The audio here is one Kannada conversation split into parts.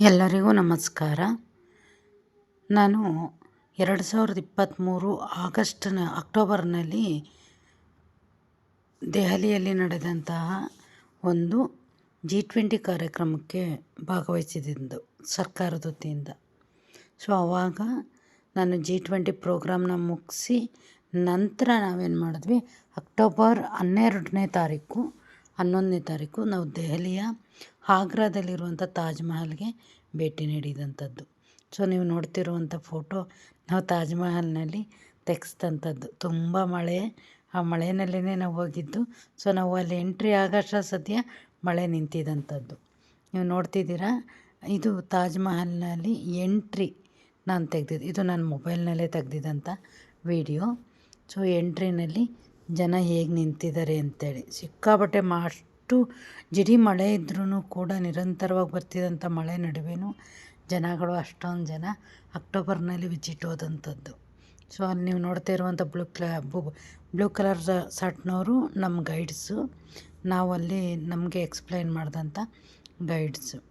ಎಲ್ಲರಿಗೂ ನಮಸ್ಕಾರ. ನಾನು ಎರಡು ಸಾವಿರದ ಇಪ್ಪತ್ತ್ಮೂರು ಆಗಸ್ಟ್ನ ಅಕ್ಟೋಬರ್ನಲ್ಲಿ ದೆಹಲಿಯಲ್ಲಿ ನಡೆದಂತಹ ಒಂದು ಜಿ ಟ್ವೆಂಟಿ ಕಾರ್ಯಕ್ರಮಕ್ಕೆ ಭಾಗವಹಿಸಿದ್ದು ಸರ್ಕಾರದ ವತಿಯಿಂದ. ಸೊ ಆವಾಗ ನಾನು ಜಿ ಟ್ವೆಂಟಿ ಪ್ರೋಗ್ರಾಮ್ನ ಮುಗಿಸಿ ನಂತರ ನಾವೇನು ಮಾಡಿದ್ವಿ? ಅಕ್ಟೋಬರ್ ಹನ್ನೆರಡನೇ ತಾರೀಕು ಹನ್ನೊಂದನೇ ತಾರೀಕು ನಾವು ದೆಹಲಿಯ ಆಗ್ರಾದಲ್ಲಿರುವಂಥ ತಾಜ್ ಮಹಲ್ಗೆ ಭೇಟಿ ನೀಡಿದಂಥದ್ದು. ಸೊ, ನೀವು ನೋಡ್ತಿರುವಂಥ ಫೋಟೋ ನಾವು ತಾಜ್ ಮಹಲ್ನಲ್ಲಿ ತೆಗೆಸ್ದಂಥದ್ದು. ತುಂಬ ಮಳೆ, ಆ ಮಳೆಯಲ್ಲೇ ನಾವು ಹೋಗಿದ್ದು. ಸೊ, ನಾವು ಅಲ್ಲಿ ಎಂಟ್ರಿ ಆಗೋಷ್ಟ ಸದ್ಯ ಮಳೆ ನಿಂತಿದ್ದಂಥದ್ದು ನೀವು ನೋಡ್ತಿದ್ದೀರಾ? ಇದು ತಾಜ್ ಮಹಲ್ನಲ್ಲಿ ಎಂಟ್ರಿ ನಾನು ತೆಗೆದಿದ್ದು ಇದು ನನ್ನ ಮೊಬೈಲ್ನಲ್ಲೇ ತೆಗ್ದಿದ್ದಂಥ ವೀಡಿಯೋ. ಸೊ, ಎಂಟ್ರಿನಲ್ಲಿ ಜನ ಹೇಗೆ ನಿಂತಿದ್ದಾರೆ ಅಂತೇಳಿ. ಸಿಕ್ಕಾಪಟ್ಟೆ ಮಾ ಅಷ್ಟು ಜಿಡಿ ಮಳೆ ಇದ್ರೂ ಕೂಡ ನಿರಂತರವಾಗಿ ಬರ್ತಿದ್ದಂಥ ಮಳೆ ನಡುವೆಯೂ ಜನಗಳು ಅಷ್ಟೊಂದು ಜನ ಅಕ್ಟೋಬರ್ನಲ್ಲಿ ವಿಜಿಟ್ ಹೋದಂಥದ್ದು. ಸೊ, ಅಲ್ಲಿ ನೀವು ನೋಡ್ತಾ ಇರುವಂಥ ಬ್ಲೂ ಕ್ಲ, ಬ್ಲೂ ಕಲರ್ ಸಟ್ನವರು ನಮ್ಮ ಗೈಡ್ಸು. ನಾವು ಅಲ್ಲಿ ನಮಗೆ ಎಕ್ಸ್ಪ್ಲೈನ್ ಮಾಡಿದಂಥ ಗೈಡ್ಸು.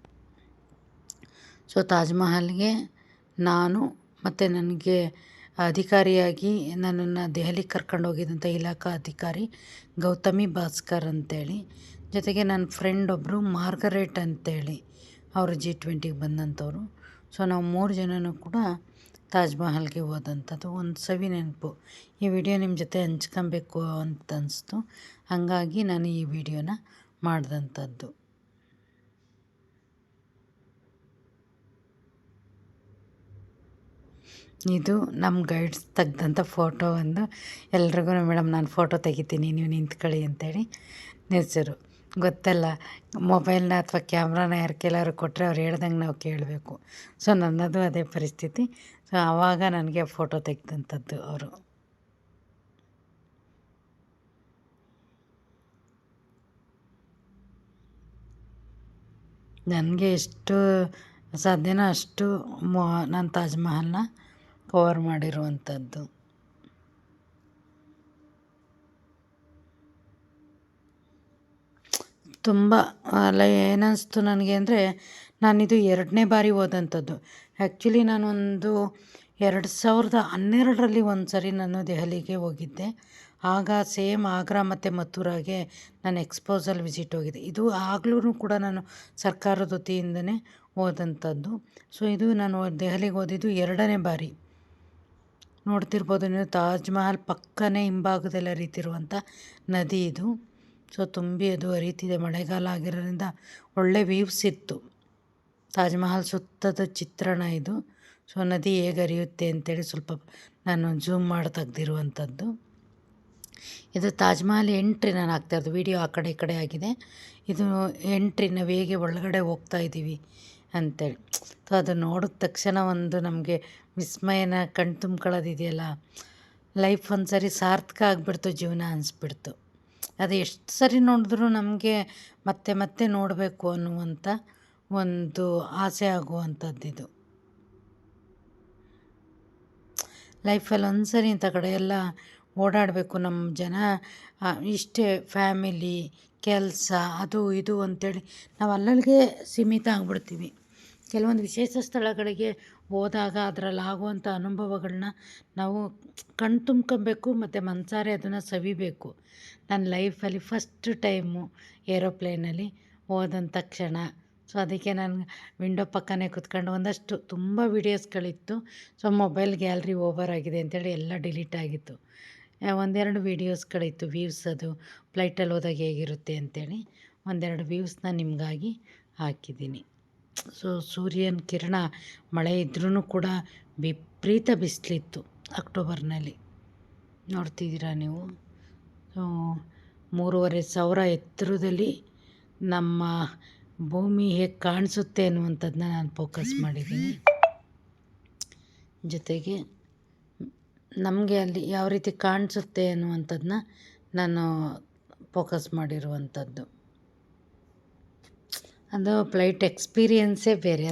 ಸೊ, ತಾಜ್ ಮಹಲ್ಗೆ ನಾನು ಮತ್ತು ನನಗೆ ಅಧಿಕಾರಿಯಾಗಿ ನನ್ನನ್ನು ದೆಹಲಿಗೆ ಕರ್ಕೊಂಡು ಹೋಗಿದ್ದಂಥ ಇಲಾಖಾ ಅಧಿಕಾರಿ ಗೌತಮಿ ಭಾಸ್ಕರ್ ಅಂತೇಳಿ. ಜೊತೆಗೆ ನನ್ನ ಫ್ರೆಂಡ್ ಒಬ್ಬರು ಮಾರ್ಗರೇಟ್ ಅಂತೇಳಿ ಅವರು ಜಿ ಟ್ವೆಂಟಿಗೆ ಬಂದಂಥವ್ರು ಸೊ ನಾವು ಮೂರು ಜನನು ಕೂಡ ತಾಜ್ ಮಹಲ್ಗೆ ಹೋದಂಥದ್ದು ಒಂದು ಸವಿ ನೆನಪು. ಈ ವಿಡಿಯೋ ನಿಮ್ಮ ಜೊತೆ ಹಂಚ್ಕೊಬೇಕು ಅಂತ ಅನ್ನಿಸ್ತು ಹಾಗಾಗಿ ನಾನು ಈ ವಿಡಿಯೋನ ಮಾಡಿದಂಥದ್ದು ಇದು ನಮ್ಮ ಗೈಡ್ಸ್ ತೆಗ್ದಂಥ ಫೋಟೋ ಒಂದು. ಎಲ್ರಿಗೂ ಮೇಡಮ್ ನಾನು ಫೋಟೋ ತೆಗಿತೀನಿ, ನೀವು ನಿಂತ್ಕೊಳ್ಳಿ ಅಂತೇಳಿ ನಿಲ್ಸಿರು ಗೊತ್ತಲ್ಲ ಮೊಬೈಲ್ನ ಅಥವಾ ಕ್ಯಾಮ್ರಾನ ಯಾರು ಕೆಲವರು ಕೊಟ್ಟರೆ ಅವ್ರು ಹೇಳ್ದಂಗೆ ನಾವು ಕೇಳಬೇಕು. ಸೊ ನನ್ನದು ಅದೇ ಪರಿಸ್ಥಿತಿ. ಸೊ ಆವಾಗ ನನಗೆ ಫೋಟೋ ತೆಗೆದಂಥದ್ದು ಅವರು. ನನಗೆ ಎಷ್ಟು ಸಾಧ್ಯನೋ ಅಷ್ಟು ಮೊ ನಾನು ತಾಜ್ ಮಹಲ್ನ ಕವರ್ ಮಾಡಿರುವಂಥದ್ದು. ತುಂಬ, ಅಲ್ಲ ಏನನ್ನಿಸ್ತು ನನಗೆ ಅಂದರೆ ನಾನಿದು ಎರಡನೇ ಬಾರಿ ಹೋದಂಥದ್ದು ಆ್ಯಕ್ಚುಲಿ ನಾನೊಂದು ಎರಡು ಸಾವಿರದ ಹನ್ನೆರಡರಲ್ಲಿ ಒಂದು ಸರಿ ನಾನು ದೆಹಲಿಗೆ ಹೋಗಿದ್ದೆ. ಆಗ ಸೇಮ್ ಆಗ್ರಾ ಮತ್ತು ಮಥುರಾಗೆ ನಾನು ಎಕ್ಸ್ಪೋಸಲ್ ವಿಸಿಟ್ ಹೋಗಿದ್ದೆ. ಇದು ಆಗಲೂ ಕೂಡ ನಾನು ಸರ್ಕಾರದ ವತಿಯಿಂದನೇ ಹೋದಂಥದ್ದು ಸೊ, ಇದು ನಾನು ದೆಹಲಿಗೆ ಓದಿದ್ದು ಎರಡನೇ ಬಾರಿ. ನೋಡ್ತಿರ್ಬೋದು ನೀವು ತಾಜ್ ಮಹಲ್ ಪಕ್ಕನೇ ಹಿಂಭಾಗದಲ್ಲಿ ಹರಿತಿರುವಂಥ ನದಿ ಇದು. ಸೊ ತುಂಬಿ ಅದು ಹರಿತಿದೆ. ಮಳೆಗಾಲ ಆಗಿರೋದ್ರಿಂದ ಒಳ್ಳೆ ವ್ಯೂವ್ಸ್ ಇತ್ತು. ತಾಜ್ ಮಹಲ್ ಸುತ್ತದ ಚಿತ್ರಣ ಇದು. ಸೊ ನದಿ ಹೇಗೆ ಹರಿಯುತ್ತೆ ಅಂತೇಳಿ ಸ್ವಲ್ಪ ನಾನು ಜೂಮ್ ಮಾಡಿ ತೆಗ್ದಿರುವಂಥದ್ದು ಇದು ತಾಜ್ ಮಹಲ್ ಎಂಟ್ರಿ ನಾನು ಹಾಕ್ತಾಯಿರೋದು ವಿಡಿಯೋ ಆ ಕಡೆ ಈ ಕಡೆ ಆಗಿದೆ. ಇದು ಎಂಟ್ರಿ ನಾವು ಹೇಗೆ ಒಳಗಡೆ ಹೋಗ್ತಾ ಇದ್ದೀವಿ. ಅಂತೇಳಿ. ಸೊ ಅದು ನೋಡಿದ ತಕ್ಷಣ ಒಂದು ನಮಗೆ ವಿಸ್ಮಯನ ಕಣ್ ತುಂಬ್ಕೊಳ್ಳೋದಿದೆಯಲ್ಲ ಲೈಫ್ ಒಂದು ಸರಿ ಸಾರ್ಥಕ ಆಗಿಬಿಡ್ತು, ಜೀವನ ಅನಿಸ್ಬಿಡ್ತು. ಅದು ಎಷ್ಟು ಸರಿ ನೋಡಿದ್ರೂ ನಮಗೆ ಮತ್ತೆ ಮತ್ತೆ ನೋಡಬೇಕು ಅನ್ನುವಂಥ ಒಂದು ಆಸೆ ಆಗುವಂಥದ್ದಿದು ಲೈಫಲ್ಲಿ ಒಂದು ಸರಿ ಇಂಥ ಕಡೆ ಎಲ್ಲ ಓಡಾಡಬೇಕು ನಮ್ಮ ಜನ ಇಷ್ಟೇ ಫ್ಯಾಮಿಲಿ ಕೆಲಸ, ಅದು ಇದು ಅಂಥೇಳಿ ನಾವು ಅಲ್ಲಲ್ಲಿಗೆ ಸೀಮಿತ ಆಗಿಬಿಡ್ತೀವಿ. ಕೆಲವೊಂದು ವಿಶೇಷ ಸ್ಥಳಗಳಿಗೆ ಹೋದಾಗ ಅದರಲ್ಲಿ ಆಗುವಂಥ ಅನುಭವಗಳನ್ನ ನಾವು ಕಣ್ ತುಂಬ್ಕೊಬೇಕು ಮತ್ತು ಮನಸಾರೆ ಅದನ್ನು ಸವಿಬೇಕು. ನನ್ನ ಲೈಫಲ್ಲಿ ಫಸ್ಟ್ ಟೈಮು ಏರೋಪ್ಲೇನಲ್ಲಿ ಹೋದಂಥ ಕ್ಷಣ. ಸೊ, ಅದಕ್ಕೆ ನಾನು ವಿಂಡೋ ಪಕ್ಕನೇ ಕೂತ್ಕೊಂಡು ಒಂದಷ್ಟು ತುಂಬ ವೀಡಿಯೋಸ್ಗಳಿತ್ತು. ಸೊ, ಮೊಬೈಲ್ ಗ್ಯಾಲ್ರಿ ಓವರ್ ಆಗಿದೆ ಅಂತೇಳಿ ಎಲ್ಲ ಡಿಲೀಟ್ ಆಗಿತ್ತು. ಒಂದೆರಡು ವೀಡಿಯೋಸ್ಗಳಿತ್ತು, ವ್ಯೂಸ್ ಅದು ಫ್ಲೈಟಲ್ಲಿ ಹೋದಾಗ ಹೇಗಿರುತ್ತೆ ಅಂತೇಳಿ. ಒಂದೆರಡು ವ್ಯೂಸ್ನ ನಿಮಗಾಗಿ ಹಾಕಿದ್ದೀನಿ. ಸೊ ಸೂರ್ಯನ ಕಿರಣ ಮಳೆ ಇದ್ರೂ ಕೂಡ ವಿಪರೀತ ಬಿಸಿಲಿತ್ತು ಅಕ್ಟೋಬರ್ನಲ್ಲಿ. ನೋಡ್ತಿದ್ದೀರಾ ನೀವು? ಮೂರುವರೆ ಸಾವಿರ ಎತ್ತರದಲ್ಲಿ ನಮ್ಮ ಭೂಮಿ ಹೇಗೆ ಕಾಣಿಸುತ್ತೆ ಅನ್ನುವಂಥದ್ದನ್ನ ನಾನು ಫೋಕಸ್ ಮಾಡಿದ್ದೀನಿ. ಜೊತೆಗೆ ನಮಗೆ ಅಲ್ಲಿ ಯಾವ ರೀತಿ ಕಾಣಿಸುತ್ತೆ ಅನ್ನುವಂಥದ್ದನ್ನ ನಾನು ಫೋಕಸ್ ಮಾಡಿರುವಂಥದ್ದು. ಅದು ಫ್ಲೈಟ್ ಎಕ್ಸ್ಪೀರಿಯನ್ಸೇ ಬೇರೆ